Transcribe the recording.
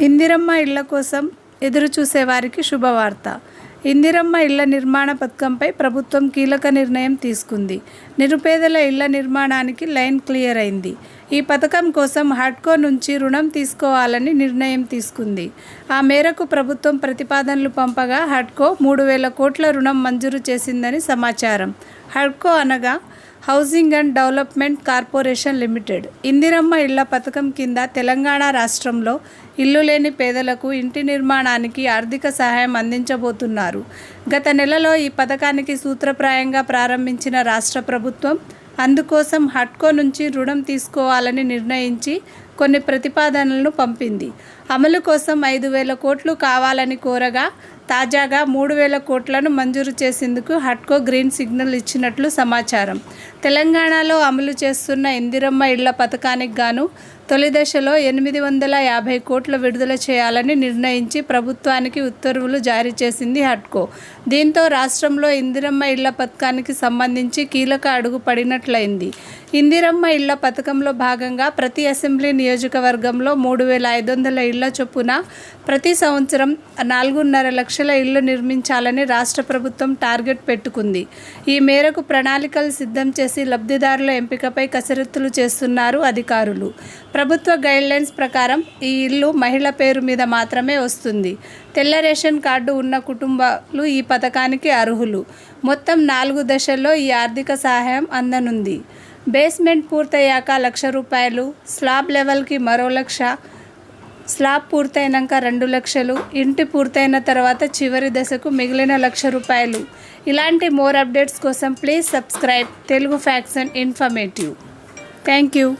ఇందిరమ్మ ఇళ్ళ కోసం ఎదురుచూసేవారికి శుభవార్త. ఇందిరమ్మ ఇళ్ళ నిర్మాణ పథకంపై ప్రభుత్వం కీలక నిర్ణయం తీసుకుంది. నిరుపేదల ఇళ్ళ నిర్మాణానికి లైన్ క్లియర్ అయింది. ఈ పథకం కోసం హడ్కో నుంచి రుణం తీసుకోవాలని నిర్ణయం తీసుకుంది. ఆ మేరకు ప్రభుత్వం ప్రతిపాదనలు పంపగా హడ్కో మూడు వేల కోట్ల రుణం మంజూరు చేసిందని సమాచారం. హడ్కో అనగా housing and development corporation limited. Indiramma ఇళ్ళ పథకం కింద తెలంగాణ రాష్ట్రంలో ఇల్లు లేని పేదలకు ఇంటి నిర్మాణానికి ఆర్థిక సహాయం అందించబోతున్నారు. గత నెలలో ఈ పథకానికి సూత్రప్రాయంగా ప్రారంభించిన రాష్ట్ర ప్రభుత్వం అందుకోసం హట్కో నుంచి రుణం తీసుకోవాలని నిర్ణయించి కొన్ని ప్రతిపాదనలను పంపింది. అమలు కోసం ఐదు వేల కోట్లు కావాలని కోరగా తాజాగా మూడు వేల కోట్లను మంజూరు చేసేందుకు హట్కో గ్రీన్ సిగ్నల్ ఇచ్చినట్లు సమాచారం. తెలంగాణలో అమలు చేస్తున్న ఇందిరమ్మ ఇళ్ళ పథకానికి గాను తొలి దశలో ఎనిమిది వందల యాభై కోట్లు విడుదల చేయాలని నిర్ణయించి ప్రభుత్వానికి ఉత్తర్వులు జారీ చేసింది హట్కో. దీంతో రాష్ట్రంలో ఇందిరమ్మ ఇళ్ళ పథకానికి సంబంధించి కీలక అడుగు పడినట్లయింది. ఇందిరమ్మ ఇళ్ళ పథకంలో భాగంగా ప్రతి అసెంబ్లీ నియోజకవర్గంలో మూడు వేల ఐదు వందల ఇళ్ళ చొప్పున ప్రతి సంవత్సరం నాలుగున్నర లక్షల ఇళ్ళు నిర్మించాలని రాష్ట్ర ప్రభుత్వం టార్గెట్ పెట్టుకుంది. ఈ మేరకు ప్రణాళికలు సిద్ధం చేసి లబ్ధిదారుల ఎంపికపై కసరత్తులు చేస్తున్నారు అధికారులు. ప్రభుత్వ గైడ్లైన్స్ ప్రకారం ఈ ఇల్లు మహిళ పేరు మీద మాత్రమే వస్తుంది. తెల్ల రేషన్ కార్డు ఉన్న కుటుంబాలు ఈ పథకానికి అర్హులు. మొత్తం నాలుగు దశల్లో ఈ ఆర్థిక సహాయం అందనుంది. బేస్మెంట్ పూర్తయ్యాక లక్ష రూపాయలు స్లాబ్ లెవెల్కి మరో లక్ష స్లాబ్ పూర్తయినాక రెండు లక్షలు ఇంటి పూర్తయిన తర్వాత చివరి దశకు మిగిలిన లక్ష రూపాయలు. ఇలాంటి మోర్ అప్డేట్స్ కోసం please subscribe. Telugu facts and informative. Thank you.